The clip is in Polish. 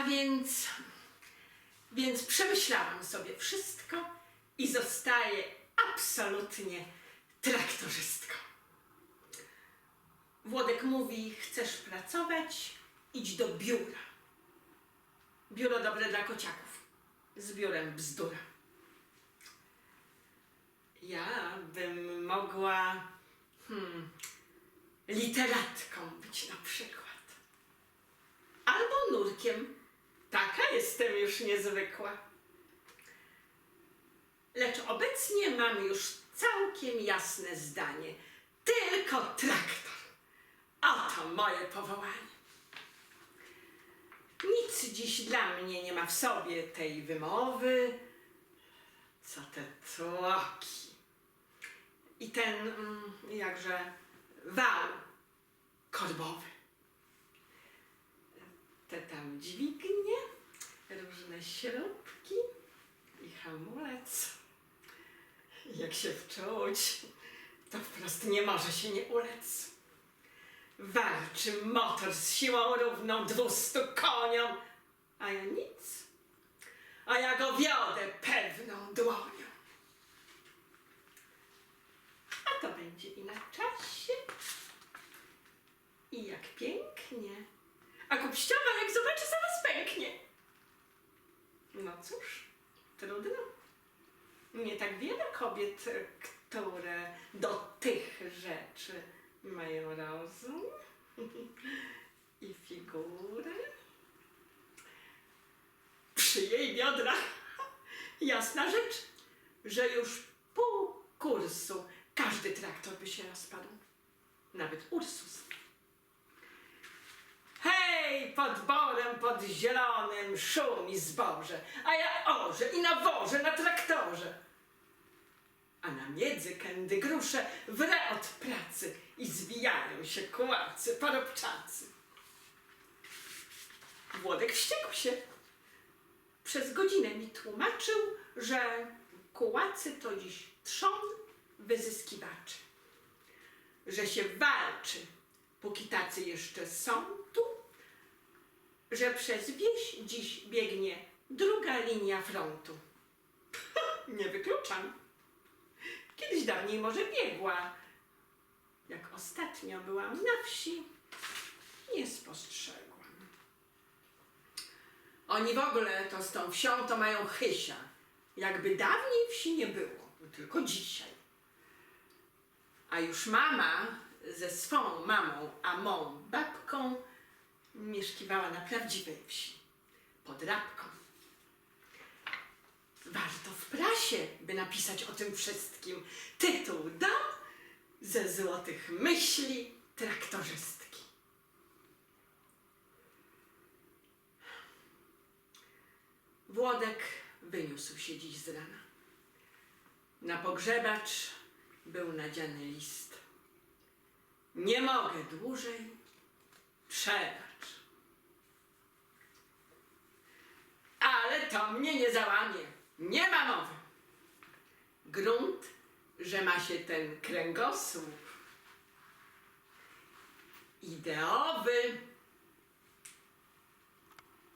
A więc, więc przemyślałam sobie wszystko i zostaję absolutnie traktorzystką. Włodek mówi, chcesz pracować? Idź do biura. Biuro dobre dla kociaków. Z biurem bzdura. Ja bym mogła hmm, literatką być na przykład. Albo nurkiem. Taka jestem już niezwykła. Lecz obecnie mam już całkiem jasne zdanie. Tylko traktor. Oto moje powołanie. Nic dziś dla mnie nie ma w sobie tej wymowy, co te tłoki. I ten, mm, jakże, wał korbowy. Te tam dźwignie, różne śrubki i hamulec. Jak się wczuć, to wprost nie może się nie ulec. Walczy motor z siłą równą dwustu koniom, a ja nic. A ja go wiodę pewną dłonią. A to będzie i na czasie. I jak pięknie. A kupściowa jak zobaczy, zaraz pęknie. No cóż, trudno. Nie tak wiele kobiet, które do tych rzeczy mają rozum i figurę. Przy jej biodrach jasna rzecz, że już pół kursu każdy traktor by się rozpadł. Nawet Ursus. Hej, pod borem, pod zielonym szumi zboże, a ja orze i nawożę na traktorze. A na miedzy kędy grusze wre od pracy i zwijają się kułacy, parobczacy. Włodek wściekł się. Przez godzinę mi tłumaczył, że kułacy to dziś trzon wyzyskiwaczy. Że się walczy, póki tacy jeszcze są. Że przez wieś dziś biegnie druga linia frontu. Nie wykluczam. Kiedyś dawniej może biegła. Jak ostatnio byłam na wsi, nie spostrzegłam. Oni w ogóle to z tą wsią to mają chysia. Jakby dawniej wsi nie było, tylko dzisiaj. A już mama ze swą mamą, a mą babką mieszkiwała na prawdziwej wsi, pod Rabką. Warto w prasie, by napisać o tym wszystkim. Tytuł Dom ze złotych myśli traktorzystki. Włodek wyniósł się dziś z rana. Na pogrzebacz był nadziany list. Nie mogę dłużej, przebacz. To mnie nie załamie. Nie ma mowy. Grunt, że ma się ten kręgosłup ideowy,